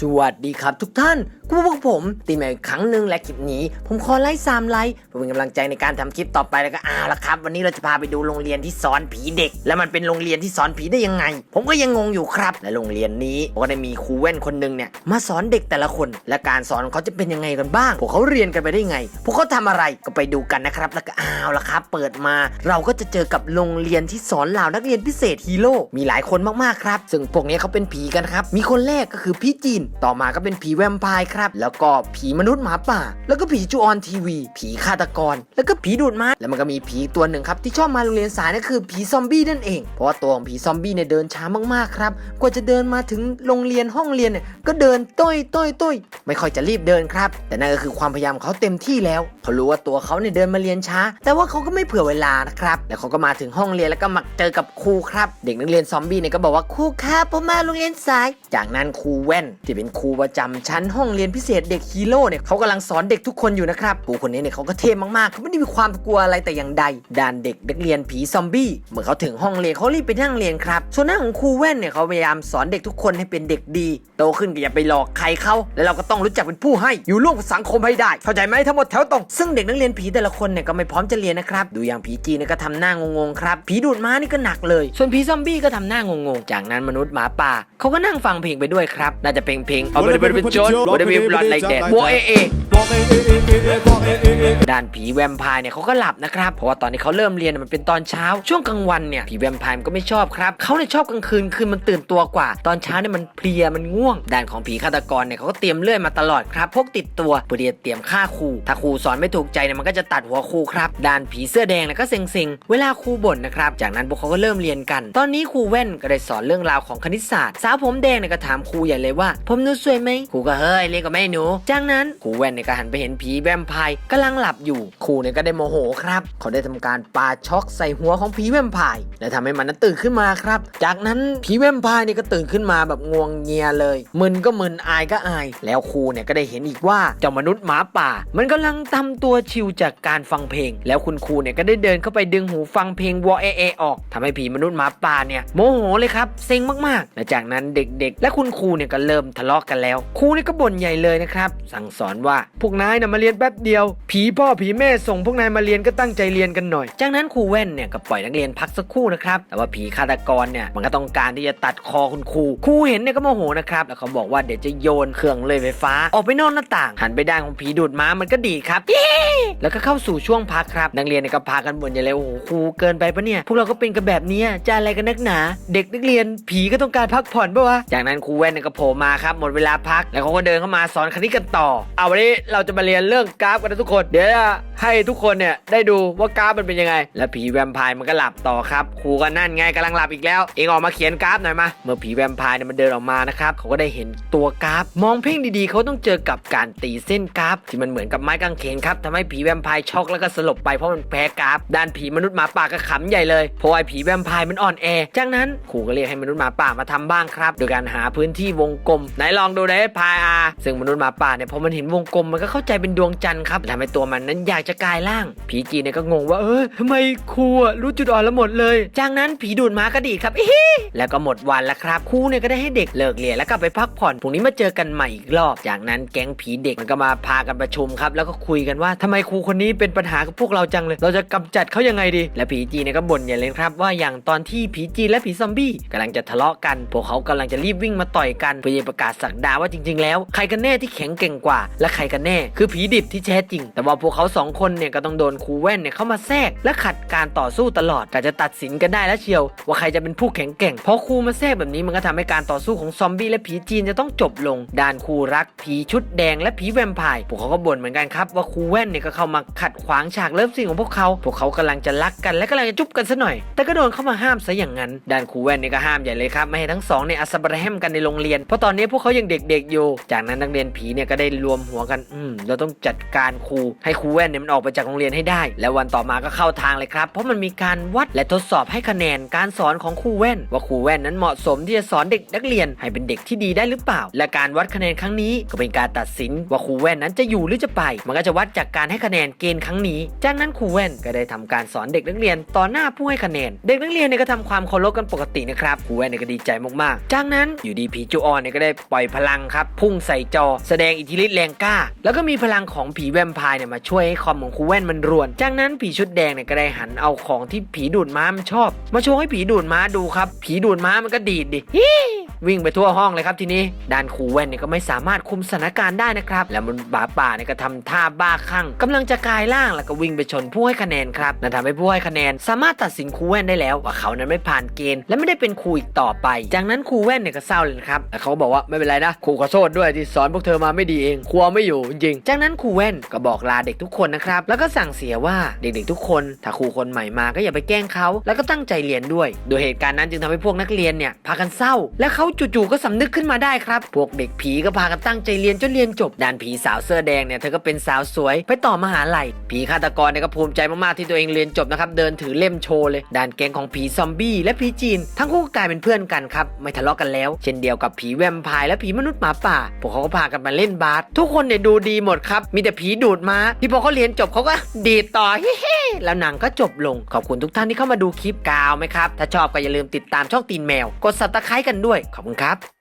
สวัสดีครับทุกท่านกูพวกผมตีม่อีกครั้งหนึ่งและคลิปนี้ ผมขอไลค์สามไลค์เพื่อเป็นกำลังใจในการทำคลิปต่อไปแล้วก็อ้าวละครับ วันนี้เราจะพาไปดูโรงเรียนที่สอนผีเด็ก แล้วมันเป็นโรงเรียนที่สอนผีได้ยังไง ผมก็ยังงงอยู่ครับและโรงเรียนนี้ก็ได้มีครูแว่นคนหนึ่งเนี่ยมาสอนเด็กแต่ละคน และการสอนเขาจะเป็นยังไงกันบ้าง พวกเขาเรียนกันไปได้ไง พวกเขาทำอะไรก็ไปดูกันนะครับ แล้วก็อ้าวละครับ เปิดมา เราก็จะเจอกับโรงเรียนที่สอนเหล่านักเรียนพิเศษฮีโร่มีหลายคนมากๆครับ ซึ่งพวกนี้เขาเป็นผีกันครับมีคนแรกก็คือพี่จีน ต่อมาก็เป็นผีแวมไพร์ครับ แล้วก็ผีมนุษย์หมาป่า แล้วก็ผีจูออนทีวี ผีฆาตกร แล้วก็ผีดูดม้าแล้วมันก็มีผีตัวหนึ่งครับที่ชอบมาโรงเรียนสายนั่นคือผีซอมบี้นั่นเอง เพราะว่าตัวของผีซอมบี้เนี่ยเดินช้ามากๆครับ กว่าจะเดินมาถึงโรงเรียนห้องเรียนเนี่ยก็เดินต้อยต้อยต้อยไม่ค่อยจะรีบเดินครับ แต่นั่นก็คือความพยายามเขาเต็มที่แล้วเขารู้ว่าตัวเขาเนี่ยเดินมาเรียนช้า แต่ว่าเขาก็ไม่เผื่อเวลานะครับแล้วเขาก็มาถึงห้องเรียนแล้วก็มาเจอกับครูครับ เด็กนักเรียนซอมบี้เนี่ยก็บอกว่าครูครับผมมาโรงเรียนสาย จากนั้นครูแว่นที่เป็นครูประจำชั้นห้องเรียนพิเศษเด็กฮีโร่เนี่ยเขากำลังสอนเด็กทุกคนอยู่นะครับครูคนนี้เนี่ยเขาก็เท่มากๆเขาไม่ได้มีความกลัวอะไรแต่อย่างใดด้านเด็กนักเรียนผีซอมบี้เมื่อเขาถึงห้องเรียนเขารีบไปนั่งเรียนครับส่วนหน้าของครูแว่นเนี่ยเขาพยายามสอนเด็กทุกคนให้เป็นเด็กดี โตขึ้นก็อย่าไปหลอกใครเขาแล้วเราก็ต้องรู้จักเป็นผู้ให้อยู่ร่วมกับสังคมให้ได้ เข้าใจไหมทั้งหมดแถวตรงซึ่งเด็กนักเรียนผีแต่ละคนเนี่ยก็ไม่พร้อมจะเรียนนะครับดูอย่างผีจีนก็ทำหน้างงๆครับผีดูดม้านี่ก็หนักเลย ส่วนผีซอมบี้ก็ทำหน้างงๆจากนั้นมนุษย์หมาป่าเขาก็นั่งฟังเพลงไปด้วยครับน่าจะเป็นเป็นโจนบริเวณบลอดไล ด้านผีแวมไพร์เนี่ยเขาก็หลับนะครับ เพราะว่าตอนที่เขาเริ่มเรียนมันเป็นตอนเช้า ช่วงกลางวันเนี่ยผีแวมไพร์มันก็ไม่ชอบครับเขาเนี่ยชอบกลางคืนคืนมันตื่นตัวกว่า ตอนเช้าเนี่ยมันเพลียมันง่วง ด้านของผีฆาตกรเนี่ยเขาก็เตรียมเลื่อยมาตลอดครับพกติดตัวเพื่อจะเตรียมฆ่าครูถ้าครูสอนไม่ถูกใจเนี่ยมันก็จะตัดหัวครูครับด้านผีเสื้อแดงเนี่ยก็เซ็งๆเวลาครูบ่นนะครับจากนั้นพวกเขาก็เริ่มเรียนกัน ตอนนี้ครูแว่นก็ได้สอนเรื่องราวของคณิตศาสตร์สาวผมแดงเนี่ยก็ถามครูใหญ่เลยว่า ผมหนูสวยไหมครูก็เฮ้ยเรียกก็ไม่หนูจากนั้นครูแว่นเนี่ยก็หันไปเห็นผีแวมไพร์กำลังหลับอยู่ครูเนี่ยก็ได้โมโหครับ เขาได้ทำการปาช็อกใส่หัวของผีแวมไพร์และทำให้มันนั้นตื่นขึ้นมาครับ จากนั้นผีแวมไพร์เนี่ยก็ตื่นขึ้นมาแบบงวงเงียเลยมึนก็มึนอายก็อาย แล้วครูเนี่ยก็ได้เห็นอีกว่าเจ้ามนุษย์หมาป่า มันกำลังทำตัวชิวจากการฟังเพลง แล้วคุณครูเนี่ยก็ได้เดินเข้าไปดึงหูฟังเพลงวอเอเอออกทำให้ผีมนุษย์หมาป่าเนี่ยโมโหเลยครับเซ็งมากๆ และจากนั้นเด็กๆ และคุณครูเนี่ยก็เริ่มทะเลาะกันแล้ว ครูเนี่ยก็บ่นใหญ่เลยนะครับ สั่งสอนว่าพวกนายนะมาเรียนแป๊บเดียว ผีพ่ออผีแม่ส่งพวกนายมาเรียนก็ตั้งใจเรียนกันหน่อย จากนั้นครูแว่นเนี่ยก็ปล่อยนักเรียนพักสักครู่นะครับ แต่ว่าผีฆาตกรเนี่ยมันก็ต้องการที่จะตัดคอคุณครู ครูเห็นเนี่ยก็โมโหนะครับ แล้วเขาบอกว่าเดี๋ยวจะโยนเครื่องเลยไฟฟ้า ออกไปนอกหน้าต่าง หันไปด้านของผีดูดม้ามันก็ดีครับเย้แล้วก็เข้าสู่ช่วงพักครับ นักเรียนเนี่ยก็พากันบ่นใหญ่เลยโอ้โหครูเกินไปปะเนี่ย พวกเราก็เป็นกันแบบนี้จะอะไรกันนักหนา เด็กนักเรียนผีก็ต้องการพักผ่อนปะวะ จากนั้นครูแว่นเนี่ยก็โผล่มาครับหมดเวลาพัก แล้วเขาก็เดินเข้ามาสอนคณิตกันต่อ เอาวันนี้เราจะมาเรียนเรื่องกราฟกันนะทุกคน เดี๋ยวจะให้ทุกคนเนี่ยได้ดูว่ากราฟมันเป็นยังไง แล้วผีแวมไพร์มันก็หลับต่อครับครูก็นั่นไงกำลังหลับอีกแล้ว เองออกมาเขียนกราฟหน่อยมา เมื่อผีแวมไพร์เนี่ยมันเดินออกมานะครับเขาก็ได้เห็นตัวกราฟ มองเพ่งดีๆ เขาต้องเจอกับการตีเส้นกราฟ ที่มันเหมือนกับไม้กางเขนครับทำให้ผีแวมไพร์ช็อกแล้วก็สลบไปเพราะมันแพ้กราฟด้านผีมนุษย์หมาป่าก็ขำใหญ่เลยเพราะไอ้ผีแวมไพร์มันอ่อนแอจากนั้นครูก็เรียกให้มนุษย์หมาป่ามาทำบ้างครับ โดยการหาพื้นที่วงกลมไหนลองดูได้พายอาซึ่งมนุษย์หมาป่าเนี่ยพอมันเห็นวงกลมมันก็เข้าใจเป็นดวงจันทร์ครับทำให้ตัวมันนั้นอยากจะกลายร่าง ผีจีนเนี่ยก็งงว่าเออทำไมครูรู้จุดอ่อนแล้วหมดเลย จากนั้นผีดูดม้าก็ดีดครับอิฮิแล้วก็หมดวันแล้วครับครูเนี่ยก็ได้ให้เด็กเลิกเรียนแล้วกลับไปพักผ่อนพรุ่งนี้มาเจอกันใหม่อีกรอบ จากนั้นแก๊งผีเด็กมันก็มาพากันประชุมครับ แล้วก็คุยกันว่าทำไมครูคนนี้เป็นปัญหากับพวกเราจังเลย เราจะกำจัดเขายังไงดี และผีจีนเนี่ยก็บ่นใหญ่เลยครับ ว่าอย่างตอนที่ผีจีนและผีซอมบี้กำลังจะทะเลาะกันพวกเขากำลังจะรีบวิ่งมาต่อยกันเพื่อประกาศสักดาว่าจริง ๆ แล้ว ใครกันแน่ที่แข็งเก่งกว่า และใครกันแน่ คือผีดิบที่แท้จริง แต่ว่าพวกเขาสองคนเนี่ยก็ต้องโดนครูแว่นเนี่ยเข้ามาแทรกและขัดการต่อสู้ตลอดกะจะตัดสินกันได้แล้วเชียว ว่าใครจะเป็นผู้แข็งแกร่งเพราะครูมาแทรกแบบนี้มันก็ทำให้การต่อสู้ของซอมบี้และผีจีนจะต้องจบลงด้านครูรัก ผีชุดแดงและผีแวมไพร์พวกเขาก็บ่นเหมือนกันครับว่าครูแว่นเนี่ยก็เข้ามาขัดขวางฉากเลิฟซีนของพวกเขา พวกเขากำลังจะรักกันและกำลังจะจุ๊บกันซะหน่อย แต่ก็โดนเข้ามาห้ามซะอย่างนั้นด้านครูแว่นเนี่ยก็ห้ามใหญ่เลยครับไม่ให้ทั้งสองเนี่ยอัสบะแฮมกันในโรงเรียน เพราะตอนนี้พวกเขายังเด็กๆอยู่ จากนั้นนักเรียนผีเนี่ยก็ได้รวมหัวกันอืมเราต้องจัดการครูให้ครููแว่นเนี่ยมันออกไปจากโรงเรียนให้ได้ และวันต่อมาก็เข้าทางเลยครับ เพราะมันมีการวัดและทดสอบให้คะแนนการสอนของครูแว่น ว่าครูแว่นนั้นเหมาะสมที่จะสอนเด็กนักเรียนให้เป็นเด็กที่ดีได้หรือเปล่า และการวัดคะแนนครั้งนี้ก็เป็นการตัดสินว่าครูแว่นนั้นจะอยู่หรือจะไป มันก็จะวัดจากการให้คะแนนเกณฑ์ครั้งนี้ จากนั้นครูแว่นก็ได้ทำการสอนเด็กนักเรียนต่อหน้าผู้ให้คะแนน เด็กนักเรียนเนี่ยก็ทำความเคารพกันปกตินะครับครูแว่นเนี่ยก็ดีใจมากๆ จากนั้นอยู่ดีผีจูออนเนี่ยก็ได้ปล่อยพลังครับพุ่งใส่จอ แสดงอิทธิฤทธิ์แรงกล้า แล้วก็มีพลังของผีแวมไพร์เนี่ยมาช่วยให้คอมของครูแว่นมันรวน จากนั้นผีชุดแดงเนี่ยก็ได้หันเอาของที่ผีดูดม้ามันชอบ มาโชว์ให้ผีดูดม้าดูครับ ผีดูดม้ามันก็ดีดดิ วิ่งไปทั่วห้องเลยครับทีนี้ด้านครูแว่นเนี่ยก็ไม่สามารถคุมสถานการณ์ได้นะครับ แล้วมันบาป่าเนี่ยก็ทำท่าบ้าคลั่งกำลังจะกลายร่างแล้วก็วิ่งไปชนผู้ให้คะแนนครับนั่นทำให้ผู้ให้คะแนน สามารถตัดสินครูแว่นได้แล้วว่าเขานั้นไม่ผ่านเกณฑ์และไม่ได้เป็นครูอีกต่อไป จากนั้นครูแว่นเนี่ยก็เศร้าเลยครับแต่เขาก็บอกว่าไม่เป็นไรนะครูขอโทษด้วยที่สอนพวกเธอมาไม่ดีเองครูเอาไม่อยู่จริงจากนั้นครูแว่นก็บอกลาเด็กทุกคนนะครับแล้วก็สั่งเสียว่าเด็กๆทุกคน ถ้าครูคนใหม่มาก็อย่าไปแกล้งเขาแล้วก็ตั้งใจเรียนด้วย โดยเหตุการณ์นั้นจึงทำให้พวกนักเรียนเนี่ยพากันเศร้าและเขาจู่ๆก็สำนึกขึ้นมาได้ครับ พวกเด็กผีก็พากันตั้งใจเรียนจนเรียนจบด้านผีสาวเสื้อแดงเนี่ยเธอก็เป็นสาวสวยไปต่อมหาลัยผีฆาตกรเนี่ยก็ภูมิใจมากๆที่ตัวเองเรียนจบนะครับเดินถือเล่มโชว์เลยด้านแกงของผีซอมบี้และผีจีน ทั้งคู่ก็กลายเป็นเพื่อนกันครับไม่ทะเลาะกันแล้ว เช่นเดียวกับผีแวมไพร์และผีมนุษย์หมาป่า พวกเขาก็พากันมาเล่นบาสทุกคนเนี่ยดูดีหมดครับมีแต่ผีดูดมาที่พอเขาเรียนจบเขาก็ดีดต่อแล้วหนังก็จบลงขอบคุณทุกท่านที่เข้ามาดูคลิปกาวไหมครับถ้าชอบก็อย่าลืมติดตามช่องตีนแมว กด subscribe กันด้วยรับ